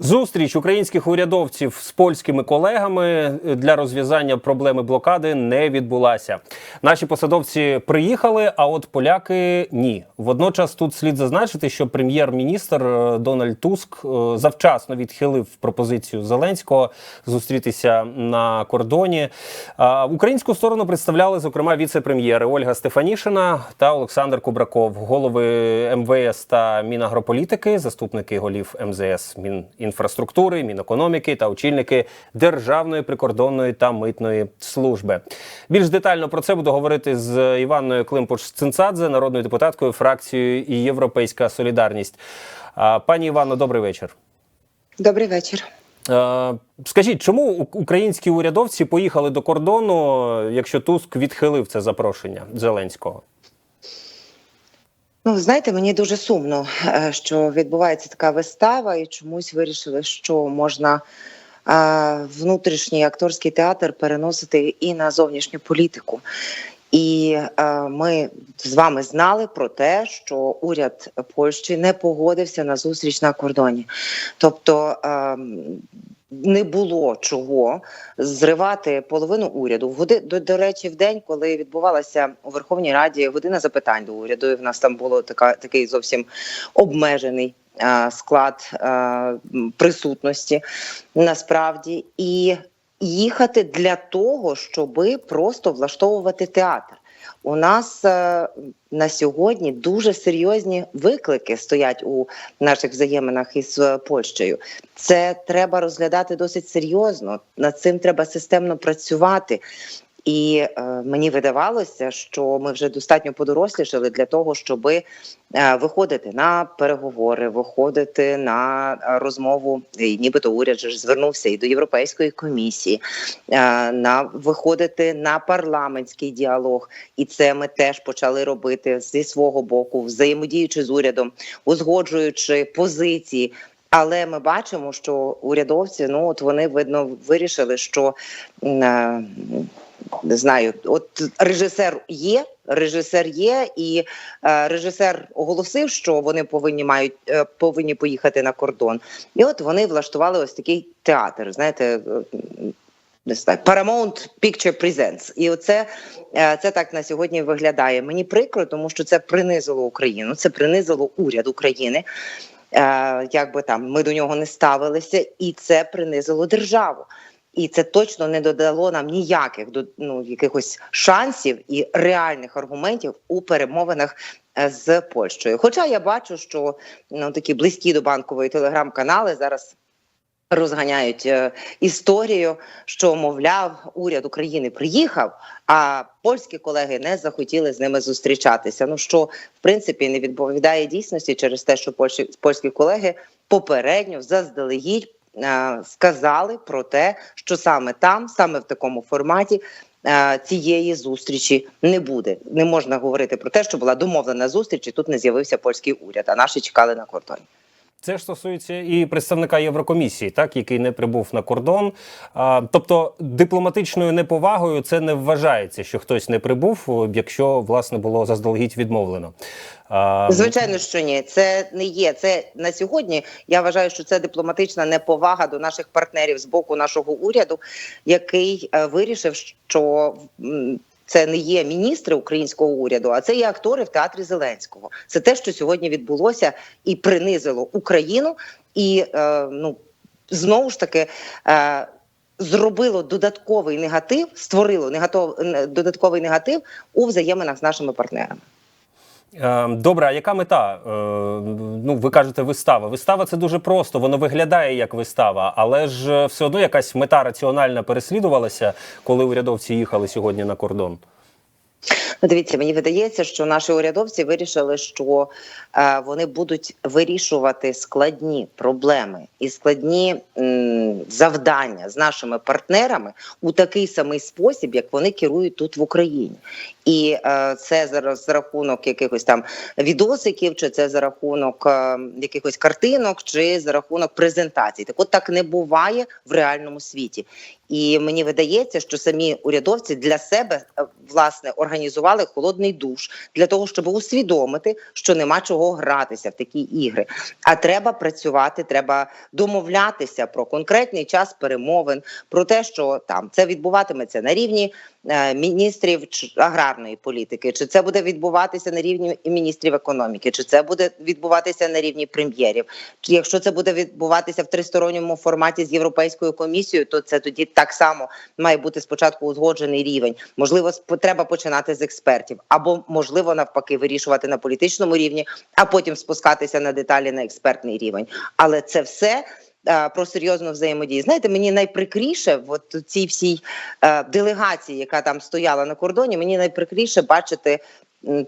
Зустріч українських урядовців з польськими колегами для розв'язання проблеми блокади не відбулася. Наші посадовці приїхали, а от поляки ні. Водночас тут слід зазначити, що прем'єр-міністр е, Дональд Туск е, завчасно відхилив пропозицію Зеленського зустрітися на кордоні. Українську сторону представляли зокрема віце-прем'єри Ольга Стефанішина та Олександр Кубраков, голови МВС та Мінагрополітики, заступники голів МЗС Мінінфраструктури, Мінекономіки та очільники Державної прикордонної та митної служби. Більш детально про це буду говорити з Іванною Климпуш-Цинцадзе, народною депутаткою фракцією Європейська Солідарність. Пані Івано, добрий вечір. Добрий вечір. Скажіть, чому українські урядовці поїхали до кордону, якщо Туск відхилив це запрошення Зеленського? Ну, знаєте, мені дуже сумно, е, що відбувається така вистава, і чомусь вирішили, що можна е, внутрішній акторський театр переносити і на зовнішню політику. І е, ми з вами знали про те, що уряд Польщі не погодився на зустріч на кордоні. Тобто е, не було чого зривати половину уряду. Годи, до, до речі, в день, коли відбувалася у Верховній Раді година запитань до уряду, і в нас там було така такий зовсім обмежений. е, Склад е, присутності насправді і їхати для того, щоби просто влаштовувати театр. У нас е, на сьогодні дуже серйозні виклики стоять у наших взаєминах із е, Польщею. Це треба розглядати досить серйозно. Над цим треба системно працювати. І е, мені видавалося, що ми вже достатньо подорослішали для того, щоб е, виходити на переговори, виходити на е, розмову. І нібито уряд же звернувся і до Європейської комісії, е, на виходити на парламентський діалог. І це ми теж почали робити зі свого боку, взаємодіючи з урядом, узгоджуючи позиції. Але ми бачимо, що урядовці, ну от вони видно вирішили, що е, не знаю, от режисер є, режисер є, і е, режисер оголосив, що вони повинні мають е, повинні поїхати на кордон. І от вони влаштували ось такий театр. Знаєте, е, не знаю, Paramount Picture Presents. І оце е, це так на сьогодні виглядає. Мені прикро, тому що це принизило Україну, це принизило уряд України. Е, як там ми до нього не ставилися, і це принизило державу. І це точно не додало нам ніяких ну, якихось шансів і реальних аргументів у перемовинах е, з Польщею. Хоча я бачу, що ну такі близькі до банкової телеграм-канали зараз розганяють е, історію, що мовляв, уряд України приїхав, а польські колеги не захотіли з ними зустрічатися. Ну що в принципі не відповідає дійсності через те, що польські, польські колеги попередньо заздалегідь сказали про те, що саме там, саме в такому форматі. е, Цієї зустрічі не буде. Не можна говорити про те, що була домовлена зустріч, і тут не з'явився польський уряд, а наші чекали на кордоні. Це ж стосується і представника Єврокомісії, так який не прибув на кордон. А, тобто дипломатичною неповагою це не вважається, що хтось не прибув, якщо власне було заздалегідь відмовлено. А, Звичайно, що ні, це не є. Це на сьогодні. Я вважаю, що це дипломатична неповага до наших партнерів з боку нашого уряду, який е, вирішив, що це не є міністри українського уряду, а це є актори в театрі Зеленського. Це те, що сьогодні відбулося і принизило Україну, і е, ну знову ж таки. Е, Зробило додатковий негатив, створило негатов додатковий негатив у взаєминах з нашими партнерами. Е, Добре, а яка мета? Е, Ну, ви кажете, вистава. Вистава це дуже просто, воно виглядає як вистава, але ж е, все одно якась мета раціональна переслідувалася, коли урядовці їхали сьогодні на кордон. Ну, дивіться, мені видається, що наші урядовці вирішили, що е, вони будуть вирішувати складні проблеми і складні м, завдання з нашими партнерами у такий самий спосіб, як вони керують тут в Україні. І е, це зараз за рахунок якихось там відосиків, чи це за рахунок е, якихось картинок, чи за рахунок презентацій. Так от так не буває в реальному світі. І мені видається, що самі урядовці для себе е, власне організували холодний душ для того, щоб усвідомити, що нема чого гратися в такі ігри. А треба працювати, треба домовлятися про конкретний час перемовин, про те, що там це відбуватиметься на рівні міністрів ч- аграрної політики, чи це буде відбуватися на рівні міністрів економіки, чи це буде відбуватися на рівні прем'єрів. Чи Якщо це буде відбуватися в тристоронньому форматі з європейською комісією, то це тоді так само має бути спочатку узгоджений рівень. Можливо, треба починати з експертів, або можливо навпаки вирішувати на політичному рівні, а потім спускатися на деталі на експертний рівень. Але це все. Про серйозну взаємодію. Знаєте, мені найприкріше, от цій всій е, делегації, яка там стояла на кордоні, мені найприкріше бачити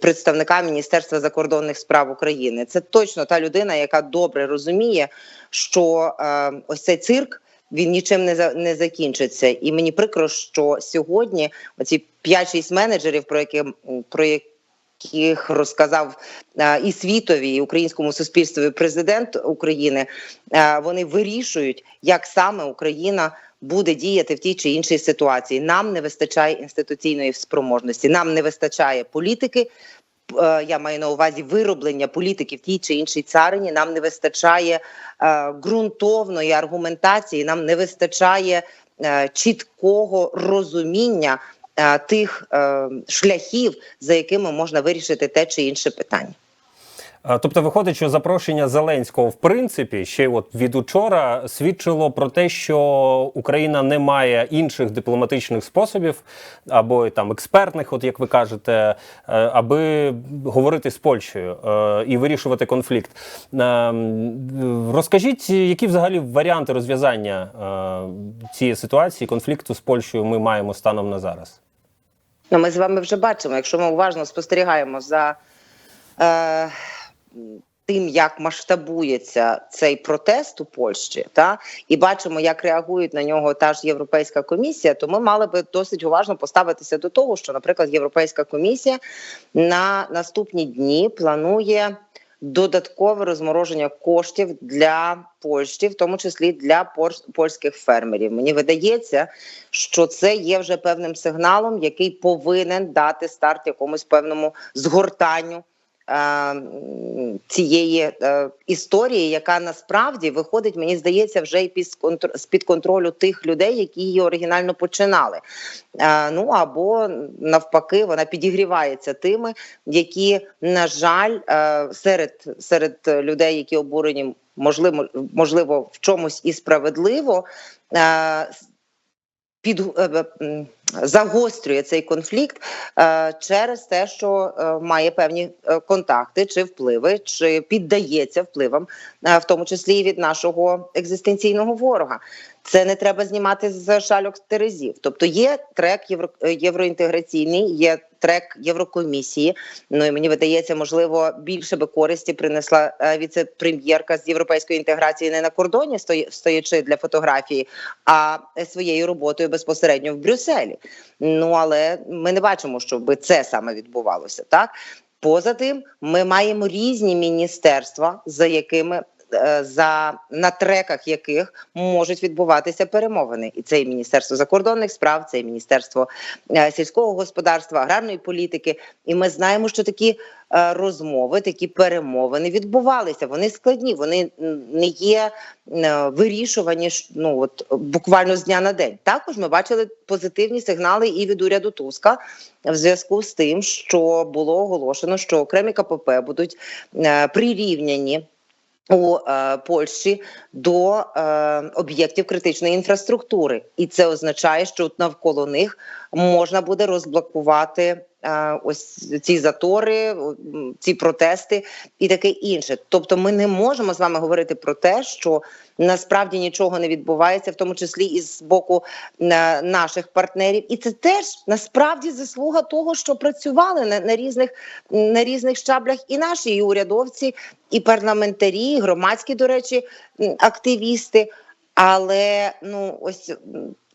представника Міністерства закордонних справ України. Це точно та людина, яка добре розуміє, що е, ось цей цирк. Він нічим не за не закінчиться, і мені прикро, що сьогодні оці 5-6 менеджерів, про які про яких розказав е, і світові, і українському суспільству президент України, е, вони вирішують, як саме Україна буде діяти в тій чи іншій ситуації. Нам не вистачає інституційної спроможності, нам не вистачає політики. Е, Я маю на увазі вироблення політики в тій чи іншій царині. Нам не вистачає ґрунтовної аргументації, нам не вистачає чіткого розуміння тих е, шляхів, за якими можна вирішити те чи інше питання. Тобто виходить, що запрошення Зеленського в принципі ще от від учора свідчило про те, що Україна не має інших дипломатичних способів або там експертних, от як ви кажете, е, аби говорити з Польщею е, і вирішувати конфлікт. Е, Розкажіть, які взагалі варіанти розв'язання е, цієї ситуації конфлікту з Польщею ми маємо станом на зараз? Ну, ми з вами вже бачимо, якщо ми уважно спостерігаємо за е, тим, як масштабується цей протест у Польщі, та і бачимо, як реагують на нього та ж Європейська комісія, то ми мали би досить уважно поставитися до того, що, наприклад, Європейська комісія на наступні дні планує. Додаткове розмороження коштів для Польщі, в тому числі для польських фермерів. Мені видається, що це є вже певним сигналом, який повинен дати старт якомусь певному згортанню цієї е, історії, яка насправді виходить, мені здається, вже і з-під контролю тих людей, які її оригінально починали. Е, ну або навпаки, вона підігрівається тими, які, на жаль, е, серед, серед людей, які обурені, можливо, можливо, в чомусь і справедливо. е, під е, загострює цей конфлікт е, через те, що е, має певні е, контакти чи впливи, чи піддається впливам, в тому числі і від нашого екзистенційного ворога. Це не треба знімати з шальок терезів. Тобто є трек євро, євроінтеграційний, є трек Єврокомісії. Ну і мені видається, можливо, більше би користі принесла е, віце-прем'єрка з європейської інтеграції не на кордоні, стоячи для фотографії, а своєю роботою безпосередньо в Брюсселі. Ну але ми не бачимо, щоб це саме відбувалося. Так поза тим, ми маємо різні міністерства, за якими. Е, За на треках яких можуть відбуватися перемовини, і це і міністерство закордонних справ, це і міністерство е, сільського господарства, аграрної політики. І ми знаємо, що такі е, розмови, такі перемовини відбувалися. Вони складні, вони не є вирішувані ну от буквально з дня на день. Також ми бачили позитивні сигнали і від уряду Туска в зв'язку з тим, що було оголошено, що окремі КПП будуть прирівняні. У е, Польщі до е, об'єктів критичної інфраструктури, і це означає, що навколо них можна буде розблокувати ось ці затори, ці протести і таке інше. Тобто, ми не можемо з вами говорити про те, що насправді нічого не відбувається, в тому числі і з боку е, наших партнерів. І це теж насправді заслуга того, що працювали на, на різних на різних щаблях, і наші і урядовці, і парламентарі, і громадські, до речі, активісти. Але ну ось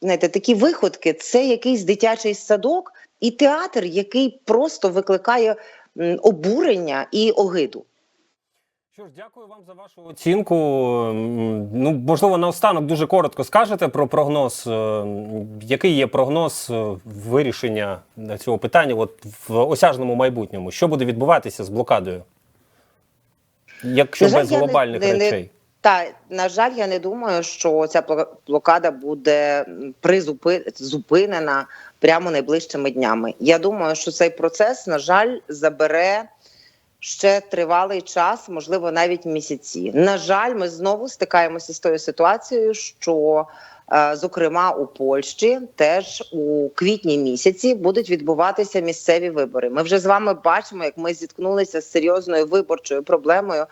знаєте, такі виходки це якийсь дитячий садок і театр, який просто викликає обурення і огиду. Що ж, дякую вам за вашу оцінку. Ну, можливо, наостанок дуже коротко скажете про прогноз. Е, Який є прогноз е, вирішення цього питання от в осяжному майбутньому? Що буде відбуватися з блокадою? Якщо без глобальних речей? Та на жаль, я не думаю, що ця блокада буде призупи... зупинена прямо найближчими днями. Я думаю, що цей процес, на жаль, забере ще тривалий час, можливо, навіть місяці. На жаль, ми знову стикаємося з тою ситуацією, що е, Зокрема, у Польщі теж у квітні місяці будуть відбуватися місцеві вибори. Ми вже з вами бачимо, як ми зіткнулися з серйозною виборчою проблемою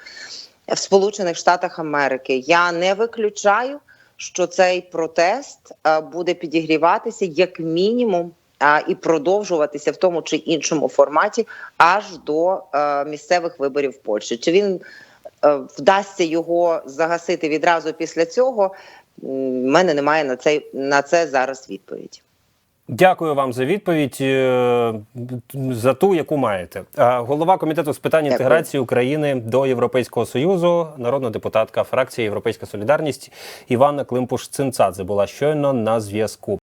в Сполучених Штатах Америки. Я не виключаю, що цей протест е, буде підігріватися як мінімум е, і продовжуватися в тому чи іншому форматі аж до е, місцевих виборів в Польщі. Чи він вдасться його загасити відразу після цього? В мене немає на це на це зараз відповіді. Дякую вам за відповідь е, за ту, яку маєте. Голова комітету з питань Дякую. інтеграції України до Європейського союзу, народна депутатка фракції Європейська Солідарність Івана Климпуш-Цинцадзе була щойно на зв'язку.